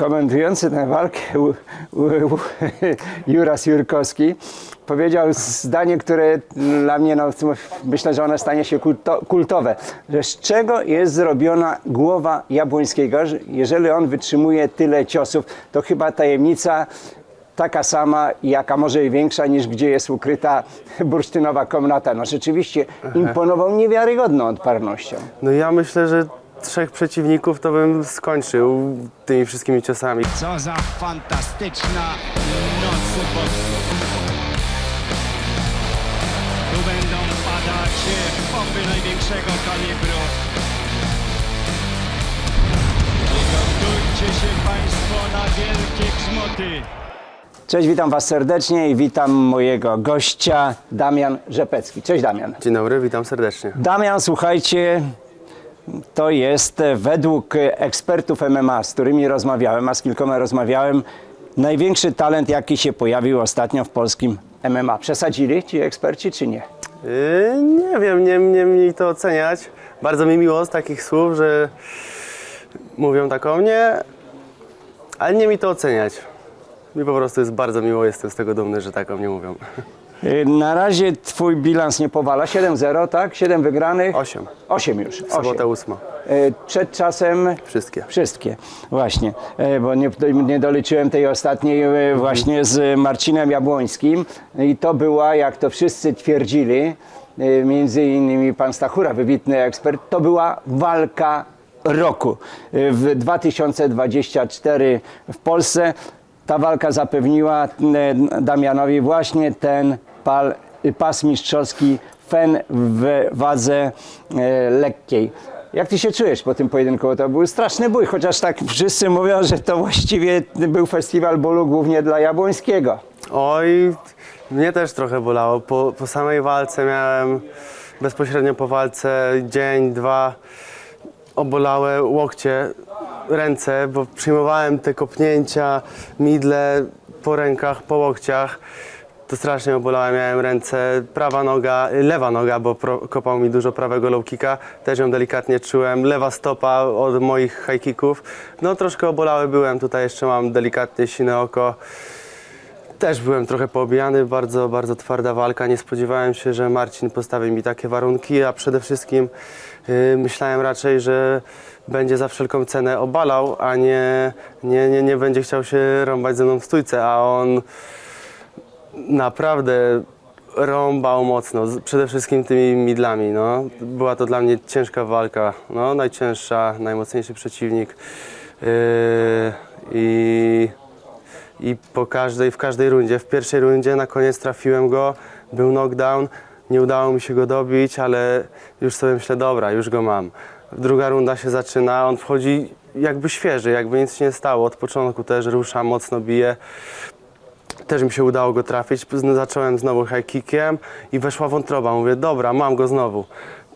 komentujący tę walkę Juras Jurkowski powiedział zdanie, które dla mnie, no, myślę, że ono stanie się kulto, kultowe, że z czego jest zrobiona głowa Jabłońskiego, że jeżeli on wytrzymuje tyle ciosów, to chyba tajemnica taka sama, jaka może i większa niż gdzie jest ukryta bursztynowa komnata. No rzeczywiście imponował niewiarygodną odparnością. No ja myślę, że trzech przeciwników to bym skończył tymi wszystkimi ciosami. Co za fantastyczna noc. Tu będą padać bomby największego kalibru. Przygotujcie się Państwo na wielkie grzmoty. Cześć, witam Was serdecznie i witam mojego gościa Damian Rzepecki. Cześć Damian. Dzień dobry, witam serdecznie. Damian, słuchajcie, to jest e, według ekspertów MMA, z którymi rozmawiałem, a z kilkoma rozmawiałem, największy talent, jaki się pojawił ostatnio w polskim MMA. Przesadzili ci eksperci, czy nie? Yy, nie wiem, nie, nie mi to oceniać. Bardzo mi miło z takich słów, że mówią tak o mnie, ale nie mi to oceniać. Mi po prostu jest bardzo miło, jestem z tego dumny, że tak o mnie mówią. Y, Na razie twój bilans nie powala. 7-0, tak? 7 wygranych. Osiem. 8 już. Sobota Osiem. ósma. Y, Przed czasem Wszystkie. Wszystkie, właśnie, E, bo nie, nie doliczyłem tej ostatniej e, właśnie z Marcinem Jabłońskim i to była, jak to wszyscy twierdzili, między innymi pan Stachura, wybitny ekspert, to była walka roku w 2024 w Polsce. Ta walka zapewniła Damianowi właśnie ten pal, pas mistrzowski FEN w wadze e, lekkiej. Jak ty się czujesz po tym pojedynku? To był straszny bój, chociaż tak wszyscy mówią, że to właściwie był festiwal bólu głównie dla Jabłońskiego. Oj, mnie też trochę bolało. Po, po samej walce miałem bezpośrednio po walce dzień, dwa obolałe łokcie, ręce, bo przyjmowałem te kopnięcia, midle po rękach, po łokciach. To strasznie obolałem, miałem ręce, prawa noga, lewa noga, bo pro, kopał mi dużo prawego low kicka, też ją delikatnie czułem, lewa stopa od moich high kicków. No troszkę obolały byłem, tutaj jeszcze mam delikatnie sine oko. Też byłem trochę poobijany, bardzo, bardzo twarda walka. Nie spodziewałem się, że Marcin postawi mi takie warunki, a przede wszystkim yy, myślałem raczej, że będzie za wszelką cenę obalał, a nie, nie, nie, nie będzie chciał się rąbać ze mną w stójce, a on naprawdę rąbał mocno, przede wszystkim tymi midlami. No. Była to dla mnie ciężka walka, no, najcięższa, najmocniejszy przeciwnik. Yy, I i po każdej, w każdej rundzie, w pierwszej rundzie na koniec trafiłem go, był knockdown, nie udało mi się go dobić, ale już sobie myślę, dobra, już go mam. Druga runda się zaczyna, on wchodzi jakby świeży, jakby nic się nie stało, od początku też rusza, mocno bije. Też mi się udało go trafić, zacząłem znowu high kickiem i weszła wątroba, mówię, dobra, mam go znowu.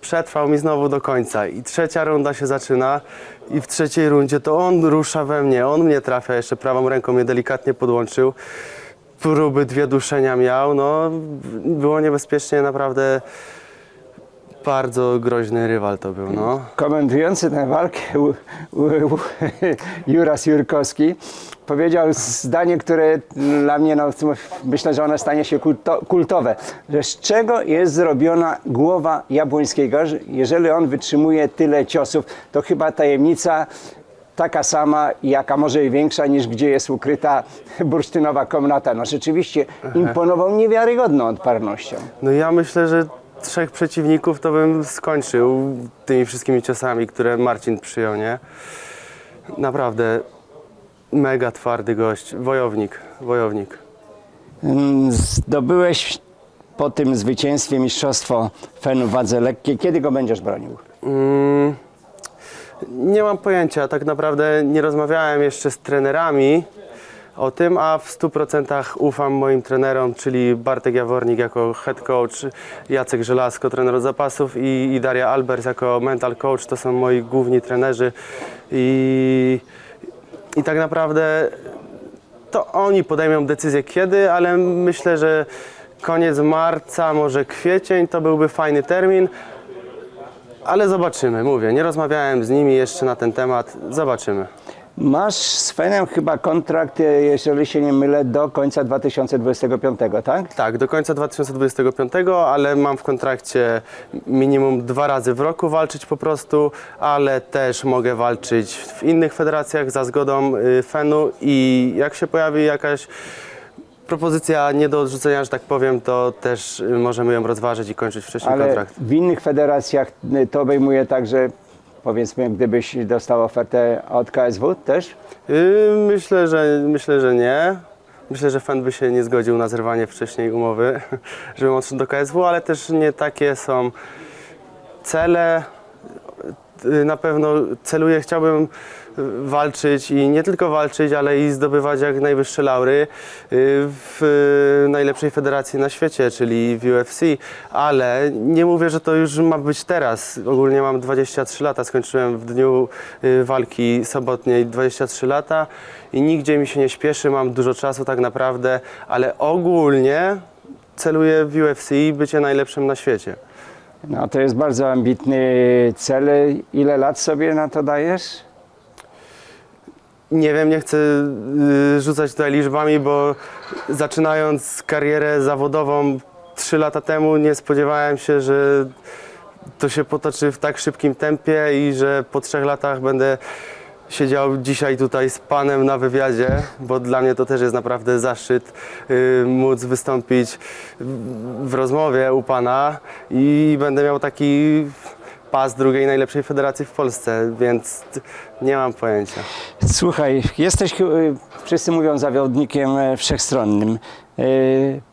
Przetrwał mi znowu do końca. I trzecia runda się zaczyna i w trzeciej rundzie to on rusza we mnie, on mnie trafia, jeszcze prawą ręką mnie delikatnie podłączył. Próby dwie duszenia miał, no było niebezpiecznie, naprawdę bardzo groźny rywal to był, no. Komentujący tę walkę u, u, u, Juras Jurkowski powiedział zdanie, które dla mnie, no, myślę, że ono stanie się kulto, kultowe, że z czego jest zrobiona głowa Jabłońskiego, że jeżeli on wytrzymuje tyle ciosów, to chyba tajemnica taka sama, jaka może i większa niż gdzie jest ukryta bursztynowa komnata. No rzeczywiście imponował niewiarygodną odparnością. No ja myślę, że trzech przeciwników to bym skończył tymi wszystkimi ciosami, które Marcin przyjął, nie? Naprawdę mega twardy gość, wojownik, wojownik. Mm, Zdobyłeś po tym zwycięstwie mistrzostwo FEN w wadze lekkiej. Kiedy go będziesz bronił? Mm, nie mam pojęcia, tak naprawdę nie rozmawiałem jeszcze z trenerami o tym, a w 100% ufam moim trenerom, czyli Bartek Jawornik jako head coach, Jacek Żelazko, trener od zapasów i, i Daria Albers jako mental coach, to są moi główni trenerzy i, i tak naprawdę to oni podejmą decyzję kiedy, ale myślę, że koniec marca, może kwiecień to byłby fajny termin. Ale zobaczymy, mówię, nie rozmawiałem z nimi jeszcze na ten temat, zobaczymy. Masz z Fenem chyba kontrakt, e, jeżeli się nie mylę, do końca 2025, tak? Tak, do końca 2025, ale mam w kontrakcie minimum dwa razy w roku walczyć po prostu, ale też mogę walczyć w innych federacjach za zgodą y, FEN-u i jak się pojawi jakaś propozycja nie do odrzucenia, że tak powiem, to też y, możemy ją rozważyć i kończyć wcześniej Ale kontrakt. w innych federacjach e, to obejmuje także, powiedzmy, gdybyś dostał ofertę od KSW też? Y, Myślę, że myślę, że nie. Myślę, że fan by się nie zgodził na zerwanie wcześniej umowy, żebym odszedł do KSW, ale też nie takie są cele. Y, Na pewno celuję, chciałbym walczyć i nie tylko walczyć, ale i zdobywać jak najwyższe laury y, w y, najlepszej federacji na świecie, czyli w UFC, ale nie mówię, że to już ma być teraz. Ogólnie mam 23 lata, skończyłem w dniu y, walki sobotniej 23 lata i nigdzie mi się nie śpieszy, mam dużo czasu tak naprawdę, ale ogólnie celuję w UFC bycie najlepszym na świecie. No to jest bardzo ambitny cel. Ile lat sobie na to dajesz? Nie wiem, nie chcę y, rzucać tutaj liczbami, bo zaczynając karierę zawodową 3 lata temu nie spodziewałem się, że to się potoczy w tak szybkim tempie i że po trzech latach będę siedział dzisiaj tutaj z panem na wywiadzie, bo dla mnie to też jest naprawdę zaszczyt y, móc wystąpić w rozmowie u pana i będę miał taki pas drugiej najlepszej federacji w Polsce, więc nie mam pojęcia. Słuchaj, jesteś, e, wszyscy mówią, zawodnikiem e, wszechstronnym. E,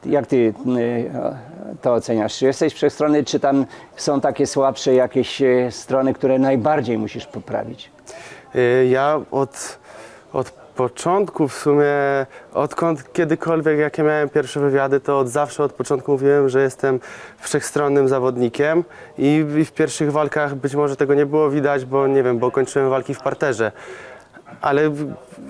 Jak ty e, to oceniasz? Czy jesteś wszechstronny, czy tam są takie słabsze jakieś strony, które najbardziej musisz poprawić? Y, Ja od, od początku w sumie, odkąd kiedykolwiek, jakie miałem pierwsze wywiady, to od zawsze, od początku mówiłem, że jestem wszechstronnym zawodnikiem i, i w pierwszych walkach być może tego nie było widać, bo nie wiem, bo kończyłem walki w parterze. Ale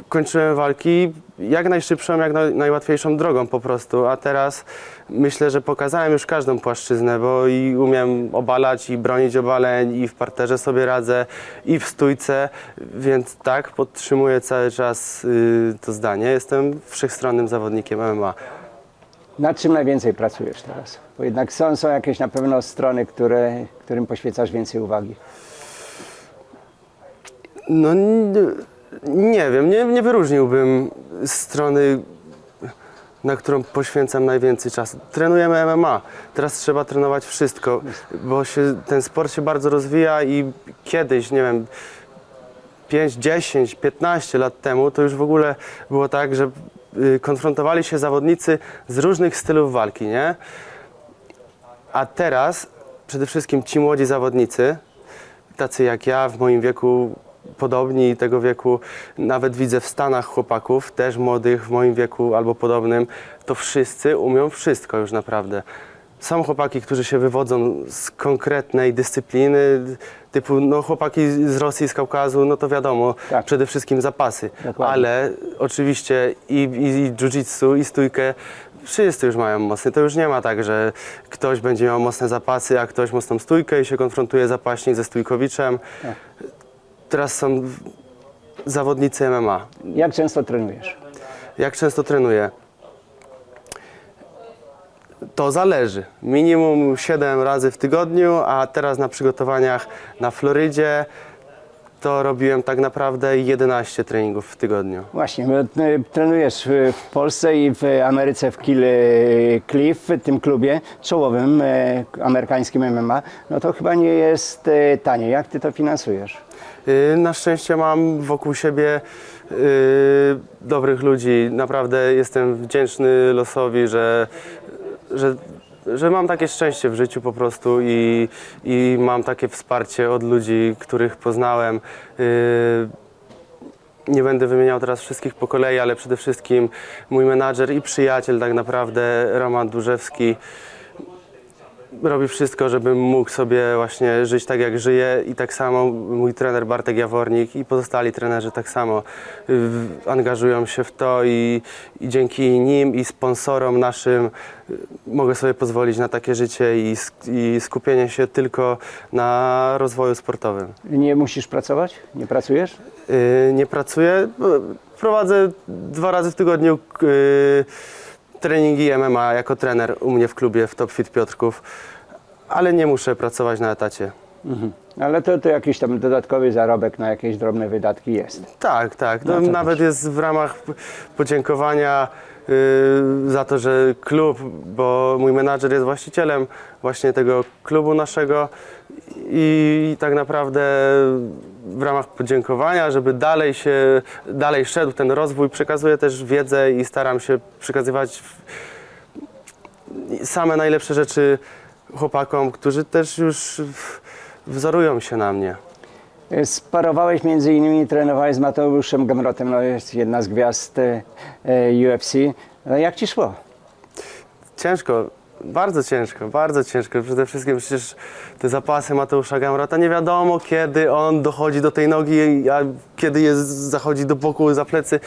kończyłem walki jak najszybszą, jak naj, najłatwiejszą drogą po prostu, a teraz myślę, że pokazałem już każdą płaszczyznę, bo i umiem obalać i bronić obaleń i w parterze sobie radzę i w stójce, więc tak, podtrzymuję cały czas y, to zdanie. Jestem wszechstronnym zawodnikiem MMA. Nad czym najwięcej pracujesz teraz? Bo jednak są, są jakieś na pewno strony, które, którym poświęcasz więcej uwagi. No nie, nie wiem, nie, nie wyróżniłbym strony, na którą poświęcam najwięcej czasu. Trenujemy MMA, teraz trzeba trenować wszystko, bo się, ten sport się bardzo rozwija i kiedyś, nie wiem, 5, 10, 15 lat temu to już w ogóle było tak, że y, konfrontowali się zawodnicy z różnych stylów walki, nie? A teraz przede wszystkim ci młodzi zawodnicy, tacy jak ja w moim wieku, podobni tego wieku, nawet widzę w Stanach chłopaków, też młodych w moim wieku albo podobnym, to wszyscy umią wszystko już naprawdę. Są chłopaki, którzy się wywodzą z konkretnej dyscypliny, typu no, chłopaki z Rosji, z Kaukazu, no to wiadomo, Tak. przede wszystkim zapasy. Dokładnie. Ale oczywiście i, i, i jiu-jitsu, i stójkę wszyscy już mają mocne. To już nie ma tak, że ktoś będzie miał mocne zapasy, a ktoś mocną stójkę i się konfrontuje zapaśnik ze stójkowiczem. Teraz są zawodnicy MMA. Jak często trenujesz? Jak często trenuję? To zależy. Minimum 7 razy w tygodniu, a teraz na przygotowaniach na Florydzie to robiłem tak naprawdę 11 treningów w tygodniu. Właśnie, bo, e, trenujesz w Polsce i w Ameryce w Kill e, Cliff, w tym klubie czołowym e, amerykańskim MMA. No to chyba nie jest tanie. Jak ty to finansujesz? Y, Na szczęście mam wokół siebie y, dobrych ludzi. Naprawdę jestem wdzięczny losowi, że, że, że mam takie szczęście w życiu po prostu i, i mam takie wsparcie od ludzi, których poznałem. Y, nie będę wymieniał teraz wszystkich po kolei, ale przede wszystkim mój menadżer i przyjaciel tak naprawdę, Roman Durzewski. Robi wszystko, żebym mógł sobie właśnie żyć tak, jak żyję i tak samo mój trener Bartek Jawornik i pozostali trenerzy tak samo w- angażują się w to i, i dzięki nim i sponsorom naszym y, mogę sobie pozwolić na takie życie i, sk- i skupienie się tylko na rozwoju sportowym. Nie musisz pracować? Nie pracujesz? Y, Nie pracuję. y, Prowadzę dwa razy w tygodniu y, treningi MMA jako trener u mnie w klubie w Top Fit Piotrków, ale nie muszę pracować na etacie. Mhm. Ale to, to jakiś tam dodatkowy zarobek na jakieś drobne wydatki jest. Tak, tak. No No, to nawet jest w ramach podziękowania za to, że klub, bo mój menadżer jest właścicielem właśnie tego klubu naszego i, tak naprawdę w ramach podziękowania, żeby dalej się, dalej szedł ten rozwój, przekazuję też wiedzę i staram się przekazywać same najlepsze rzeczy chłopakom, którzy też już wzorują się na mnie. Sparowałeś między innymi, trenowałeś z Mateuszem Gamrotem, no jest jedna z gwiazd e, e, UFC. No jak ci szło? Ciężko, bardzo ciężko, bardzo ciężko. Przede wszystkim przecież te zapasy Mateusza Gamrota, nie wiadomo kiedy on dochodzi do tej nogi, a kiedy jest, zachodzi do boku, za plecy.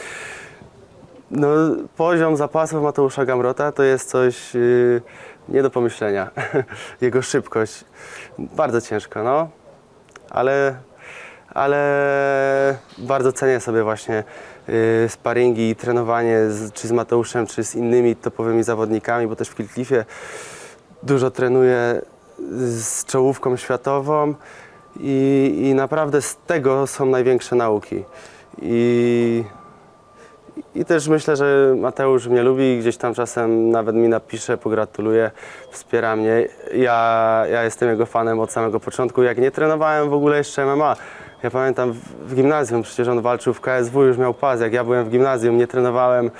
No, poziom zapasów Mateusza Gamrota to jest coś yy, nie do pomyślenia. Jego szybkość, bardzo ciężko, no. Ale, ale bardzo cenię sobie właśnie y, sparingi i trenowanie z, czy z Mateuszem, czy z innymi topowymi zawodnikami, bo też w Kiltliffie dużo trenuję z czołówką światową i, i naprawdę z tego są największe nauki. I, i też myślę, że Mateusz mnie lubi gdzieś tam czasem nawet mi napisze, pogratuluje, wspiera mnie. Ja, ja jestem jego fanem od samego początku. Jak nie trenowałem w ogóle jeszcze MMA, ja pamiętam w, gimnazjum, przecież on walczył w KSW, już miał pas. Jak ja byłem w gimnazjum, nie trenowałem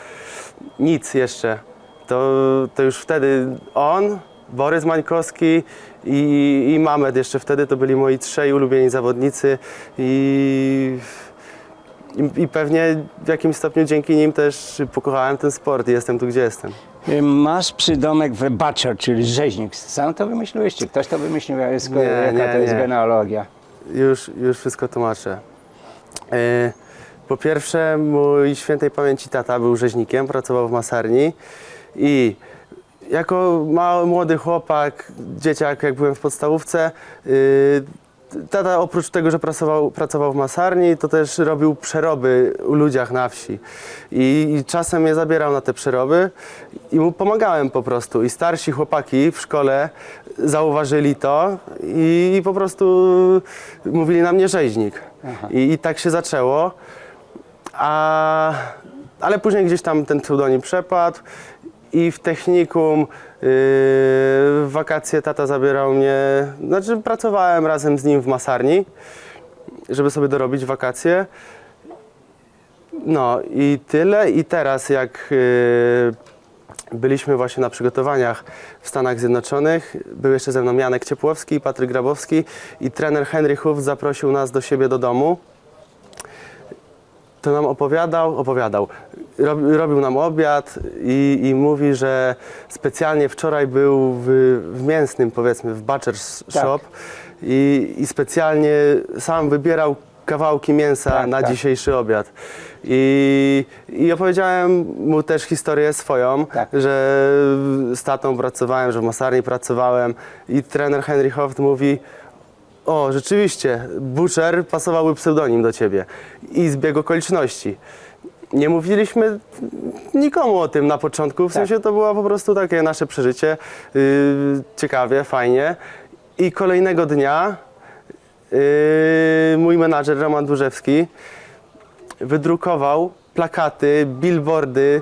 nic jeszcze. To, to już wtedy on, Borys Mańkowski i, i Mamed jeszcze wtedy to byli moi trzej ulubieni zawodnicy i i, I pewnie w jakimś stopniu dzięki nim też pokochałem ten sport i jestem tu, gdzie jestem. Masz przydomek w Butcher, czyli rzeźnik. Sam to wymyśliłeś, czy ktoś to wymyślił? Ja Jest, Nie, jaka nie, to jest nie. genealogia? Już, już wszystko tłumaczę. E, Po pierwsze, mój świętej pamięci tata był rzeźnikiem, pracował w masarni i jako mały, młody chłopak, dzieciak, jak byłem w podstawówce, y, tata oprócz tego, że pracował, pracował w masarni, to też robił przeroby u ludziach na wsi. I, I czasem mnie zabierał na te przeroby i mu pomagałem po prostu. I starsi chłopaki w szkole zauważyli to i, po prostu mówili na mnie rzeźnik. I, I tak się zaczęło. A, ale później gdzieś tam ten pseudonim przepadł i w technikum yy, wakacje tata zabierał mnie, znaczy pracowałem razem z nim w masarni, żeby sobie dorobić wakacje. No i tyle. I teraz jak yy, byliśmy właśnie na przygotowaniach w Stanach Zjednoczonych, był jeszcze ze mną Janek Ciepłowski Patryk Grabowski i trener Henry Huff zaprosił nas do siebie do domu to nam opowiadał, opowiadał. Rob, robił nam obiad i, i mówi, że specjalnie wczoraj był w, w mięsnym, powiedzmy, w Butcher's Tak. Shop i, i specjalnie sam wybierał kawałki mięsa Tak, na tak. dzisiejszy obiad. I, I opowiedziałem mu też historię swoją, Tak. że z tatą pracowałem, że w masarni pracowałem i trener Henry Hoft mówi, o, rzeczywiście, Butcher pasowałby pseudonim do ciebie. I zbieg okoliczności. Nie mówiliśmy nikomu o tym na początku, w Tak. sensie to było po prostu takie nasze przeżycie. Yy, ciekawie, fajnie. I kolejnego dnia yy, mój menadżer Roman Durzewski wydrukował plakaty, billboardy,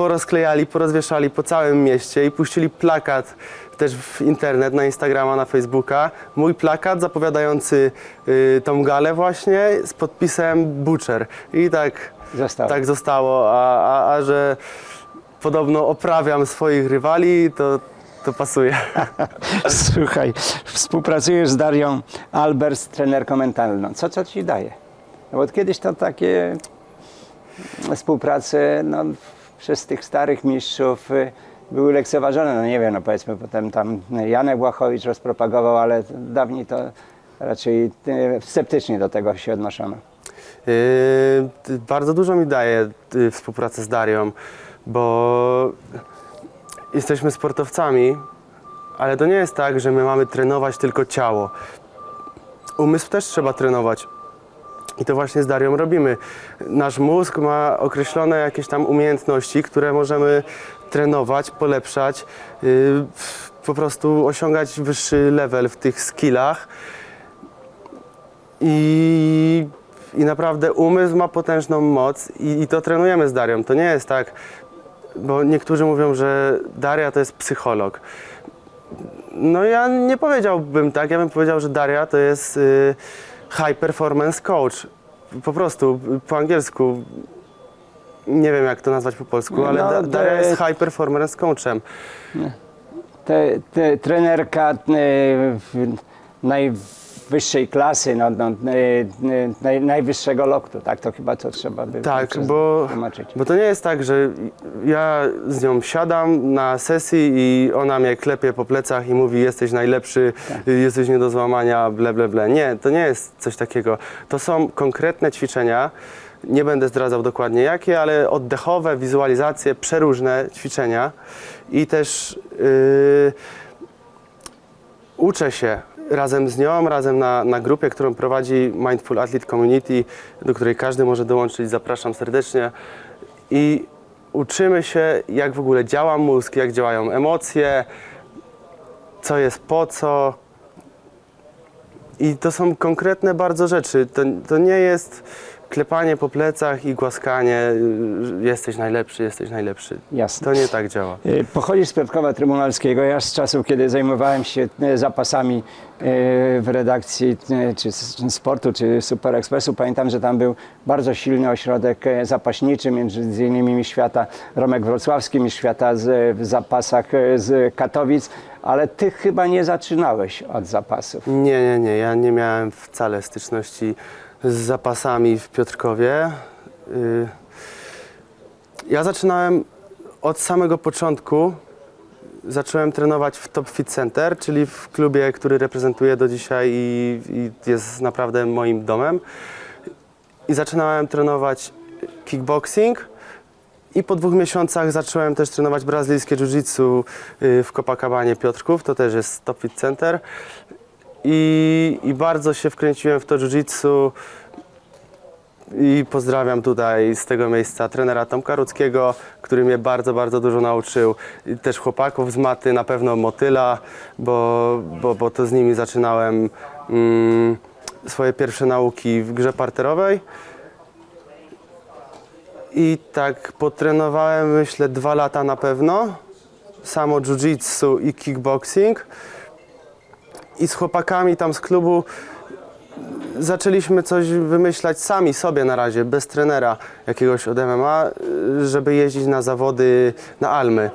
porozklejali, porozwieszali po całym mieście i puścili plakat też w internet, na Instagrama, na Facebooka. Mój plakat zapowiadający y, tą galę właśnie z podpisem Butcher. I tak Zostało. tak zostało, a, a, a że podobno oprawiam swoich rywali, to, to pasuje. Słuchaj, współpracujesz z Darią Albers, trenerką mentalną. Co co ci daje? No bo kiedyś to takie współprace no, przez tych starych mistrzów y, były lekceważone. No nie wiem, no powiedzmy potem tam Janek Błachowicz rozpropagował, ale dawniej to raczej e, sceptycznie do tego się odnoszono. Yy, bardzo dużo mi daje yy, współpraca z Darią, bo jesteśmy sportowcami, ale to nie jest tak, że my mamy trenować tylko ciało. Umysł też trzeba trenować. I to właśnie z Darią robimy. Nasz mózg ma określone jakieś tam umiejętności, które możemy trenować, polepszać, yy, po prostu osiągać wyższy level w tych skillach. I, I naprawdę umysł ma potężną moc i, i to trenujemy z Darią. To nie jest tak, bo niektórzy mówią, że Daria to jest psycholog. No ja nie powiedziałbym tak, ja bym powiedział, że Daria to jest y, high performance coach. Po prostu po angielsku. Nie wiem jak to nazwać po polsku, No, ale da, to Daria jest high performance coachem. te, te, trenerka e, w najwyższej klasy, no, no, e, e, naj, najwyższego loktu, tak? To chyba to trzeba by Tak, bo, tłumaczyć. bo to nie jest tak, że ja z nią siadam na sesji i ona mnie klepie po plecach i mówi jesteś najlepszy, jesteś nie do złamania, ble, ble, ble. Nie, to nie jest coś takiego. To są konkretne ćwiczenia, nie będę zdradzał dokładnie jakie, ale oddechowe, wizualizacje, przeróżne ćwiczenia i też yy, uczę się razem z nią, razem na, na grupie, którą prowadzi Mindful Athlete Community, do której każdy może dołączyć. Zapraszam serdecznie. I uczymy się, jak w ogóle działa mózg, jak działają emocje, co jest po co. I to są konkretne bardzo rzeczy. To, to nie jest klepanie po plecach i głaskanie, y, jesteś najlepszy, jesteś najlepszy. Jasne. To nie tak działa. E, Pochodzisz z Piotrkowa Trybunalskiego. Ja z czasów, kiedy zajmowałem się e, zapasami w redakcji czy sportu, czy Super Expressu, pamiętam, że tam był bardzo silny ośrodek zapaśniczy, między innymi świata Romek Wrocławski, mistrz świata z, w zapasach z Katowic, ale ty chyba nie zaczynałeś od zapasów. Nie, nie, nie. Ja nie miałem wcale styczności z zapasami w Piotrkowie. Y, Ja zaczynałem od samego początku. Zacząłem trenować w Top Fit Center, czyli w klubie, który reprezentuję do dzisiaj i, i jest naprawdę moim domem. I zaczynałem trenować kickboxing. I po dwóch miesiącach zacząłem też trenować brazylijskie jiu-jitsu y, w Copacabanie Piotrków, to też jest Top Fit Center. I, I bardzo się wkręciłem w to jiu-jitsu i pozdrawiam tutaj z tego miejsca trenera Tomka Rudzkiego, który mnie bardzo, bardzo dużo nauczył. I też chłopaków z maty, na pewno Motyla, bo, bo, bo to z nimi zaczynałem mm, swoje pierwsze nauki w grze parterowej. I tak potrenowałem, myślę, dwa lata na pewno. Samo jiu-jitsu i kickboxing. I z chłopakami tam z klubu zaczęliśmy coś wymyślać sami sobie na razie, bez trenera jakiegoś od MMA, żeby jeździć na zawody na Almy.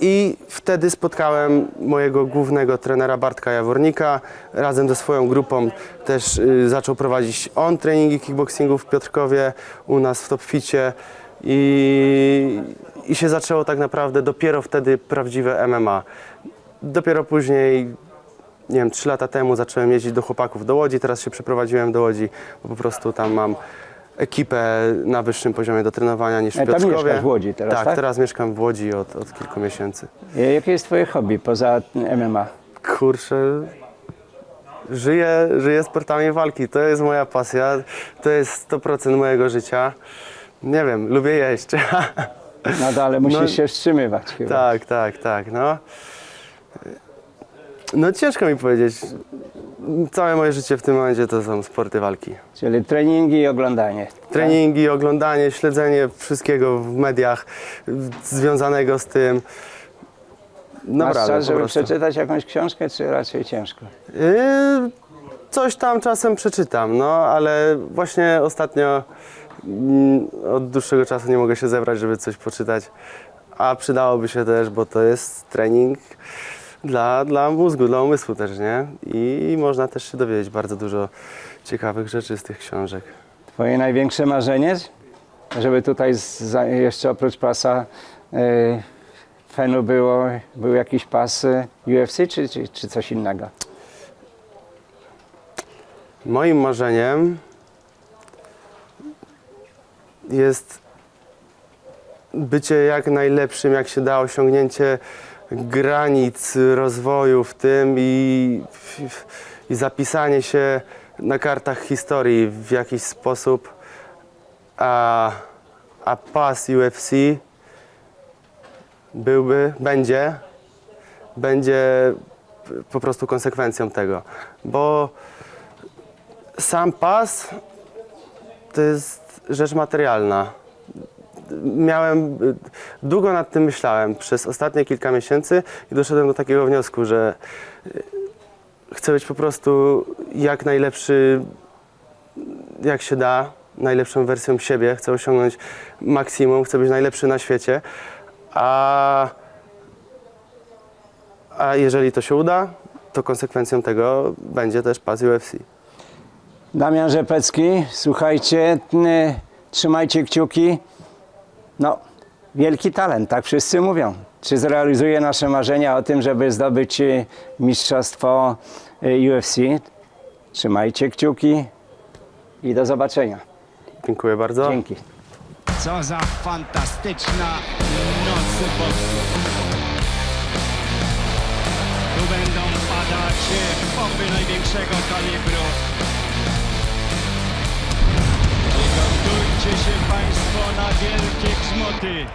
I wtedy spotkałem mojego głównego trenera Bartka Jawornika. Razem ze swoją grupą też y, zaczął prowadzić on treningi kickboxingu w Piotrkowie, u nas w Topficie. I, I się zaczęło tak naprawdę dopiero wtedy prawdziwe MMA. Dopiero później nie wiem, trzy lata temu zacząłem jeździć do chłopaków do Łodzi, teraz się przeprowadziłem do Łodzi, bo po prostu tam mam ekipę na wyższym poziomie do trenowania niż w E, tam Piotrkowie. mieszkasz w Łodzi teraz, tak? tak? teraz mieszkam w Łodzi od, od kilku miesięcy. E, Jakie jest twoje hobby poza MMA? Kurczę, żyję, żyję sportami walki, to jest moja pasja, to jest 100% mojego życia. Nie wiem, lubię jeść. No ale musisz No- się wstrzymywać chyba. Tak, tak, tak, no. No ciężko mi powiedzieć. Całe moje życie w tym momencie to są sporty walki. Czyli treningi i oglądanie. Treningi, oglądanie, śledzenie wszystkiego w mediach związanego z tym. Masz Naprawdę, czas, żeby przeczytać jakąś książkę, czy raczej ciężko? Yy, coś tam czasem przeczytam, no ale właśnie ostatnio mm, od dłuższego czasu nie mogę się zebrać, żeby coś poczytać. A przydałoby się też, bo to jest trening dla, dla mózgu, dla umysłu też, nie? I można też się dowiedzieć bardzo dużo ciekawych rzeczy z tych książek. Twoje największe marzenie? Żeby tutaj z, za, jeszcze oprócz pasa e, Fenu było, był jakiś pas e, UFC czy, czy, czy coś innego? Moim marzeniem jest bycie jak najlepszym, jak się da, osiągnięcie granic rozwoju w tym i, i zapisanie się na kartach historii w jakiś sposób. A, a pas UFC byłby, będzie, będzie po prostu konsekwencją tego, bo sam pas to jest rzecz materialna. Miałem, długo nad tym myślałem przez ostatnie kilka miesięcy i doszedłem do takiego wniosku, że y, chcę być po prostu jak najlepszy, jak się da, najlepszą wersją siebie. Chcę osiągnąć maksimum, chcę być najlepszy na świecie. A, a jeżeli to się uda, to konsekwencją tego będzie też pas UFC. Damian Rzepecki, słuchajcie, n- trzymajcie kciuki. No, wielki talent, tak wszyscy mówią. Czy zrealizuje nasze marzenia o tym, żeby zdobyć e, mistrzostwo e, UFC? Trzymajcie kciuki i do zobaczenia. Dziękuję bardzo. Dzięki. Co za fantastyczna noc boksu. Tu będą padać bomby największego kalibru. Przygotujcie się Państwo na wielkie grzmoty.